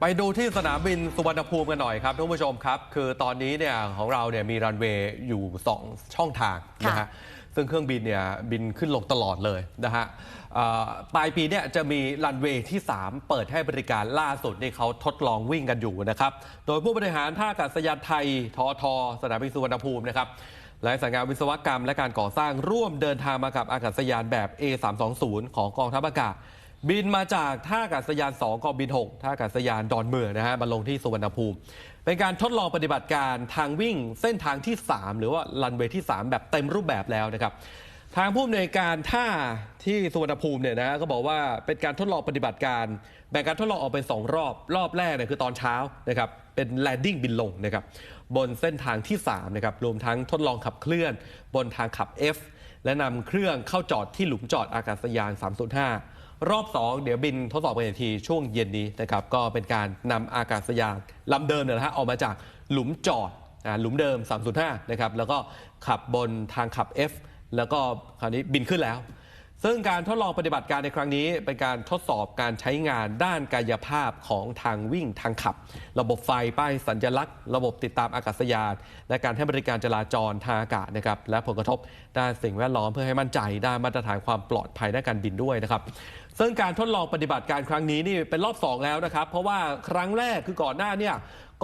ไปดูที่สนามบินสุวรรณภูมิกันหน่อยครับท่านผู้ชมครับ คือตอนนี้เนี่ยของเราเนี่ยมีรันเวย์อยู่ 2 ช่องทางนะค่ะฮะซึ่งเครื่องบินเนี่ยบินขึ้นลงตลอดเลยนะฮะเอ่อปลายปีเนี่ยจะมีรันเวย์ที่ 3 เปิดให้บริการล่าสุดนี่เขาทดลองวิ่งกันอยู่นะครับ โดยผู้บริหารท่าอากาศยานไทยทอทสนามบินสุวรรณภูมินะครับและสายงานวิศวกรรมและการก่อสร้างร่วมเดินทางมากับอากาศยานแบบ A320 ของกองทัพอากาศ บินมาจากท่าอากาศยาน 2กองบิน 6 ท่าอากาศยานดอนเมืองนะฮะมาลงที่สุวรรณภูมิ เป็นการทดลองปฏิบัติการทางวิ่งเส้นทางที่ 3 หรือว่ารันเวย์ที่ 3 แบบเต็มรูปแบบแล้วนะครับ ทางผู้อำนวยการท่าที่สุวรรณภูมิเนี่ยนะก็บอกว่าเป็นการทดลองปฏิบัติการ แบ่งการทดลองออกเป็น 2 รอบ รอบแรกเนี่ยคือตอนเช้านะครับเป็นแลนดิ้งบินลงนะครับบนเส้นทางที่3นะครับรวมทั้งทดลองขับเคลื่อน บนทางขับ F และนำเครื่องเข้าจอดที่หลุมจอดอากาศยาน 305 รอบ 2 เดี๋ยวบินทดสอบกันอีกทีช่วงเย็นนี้นะครับก็เป็นการนำอากาศยานลำเดิมเนี่ยนะฮะออกมาจากหลุมจอดหลุมเดิม 305 นะครับแล้วก็ขับบนทางขับ F แล้วก็คราวนี้บินขึ้นแล้ว ซึ่งการทดลองปฏิบัติการในครั้งนี้ เป็นการทดสอบการใช้งานด้านกายภาพของทางวิ่งทางขับ ระบบไฟป้ายสัญลักษณ์ ระบบติดตามอากาศยาน และการให้บริการจราจรทางอากาศนะครับและผลกระทบด้านสิ่งแวดล้อมเพื่อให้มั่นใจด้านมาตรฐานความปลอดภัยด้านการบินด้วยนะครับซึ่งการทดลองปฏิบัติการครั้งนี้นี่เป็นรอบ 2 แล้วนะครับ เพราะว่าครั้งแรกคือก่อนหน้าเนี่ย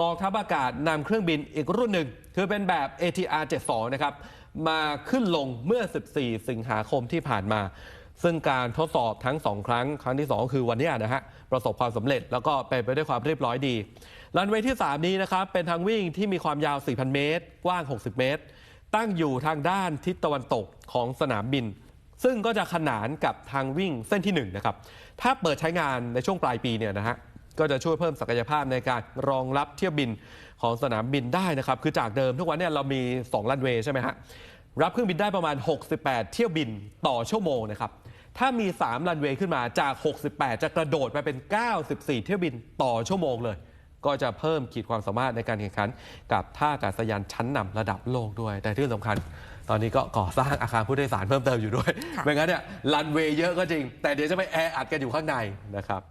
กองทัพอากาศนำเครื่องบินอีกรุ่นหนึ่งคือเป็นแบบ ATR 72นะครับ มาขึ้นลงเมื่อ 14 สิงหาคมที่ผ่านมา ซึ่งการทดสอบทั้ง 2 ครั้ง ครั้งที่ 2 คือวันนี้นะฮะ ประสบความสำเร็จแล้วก็เป็นไปด้วยความเรียบร้อยดี รันเวย์ที่ 3 นี้นะครับ เป็นทางวิ่งที่มีความยาว 4,000 เมตร กว้าง 60 เมตร ตั้งอยู่ทางด้านทิศตะวันตกของสนามบิน ซึ่งก็จะขนานกับทางวิ่งเส้นที่1นะครับ ถ้าเปิดใช้งานในช่วงปลายปีเนี่ยนะฮะ ก็จะช่วยเพิ่มศักยภาพในการรองรับเที่ยวบินของสนามบินได้นะครับ คือจากเดิมทุกวันเนี่ยเรามี2รันเวย์ใช่ไหมฮะ รับเครื่องบินได้ประมาณ 68 เที่ยวบินต่อชั่วโมงนะครับ ถ้ามี3รันเวย์ขึ้นมาจาก 68 จะกระโดดไปเป็น 94 เที่ยวบินต่อชั่วโมงเลย ก็จะเพิ่มขีดความสามารถในการแข่งขัน กับท่าอากาศยานชั้นนำระดับโลกด้วย แต่ที่สำคัญตอนนี้ก็ก่อสร้างอาคารผู้โดยสารเพิ่มเติมอยู่ด้วยค่ะไม่งั้นเนี่ยรันเวย์เยอะก็จริง แต่เดี๋ยวจะไปแออัดกันอยู่ข้างในนะครับ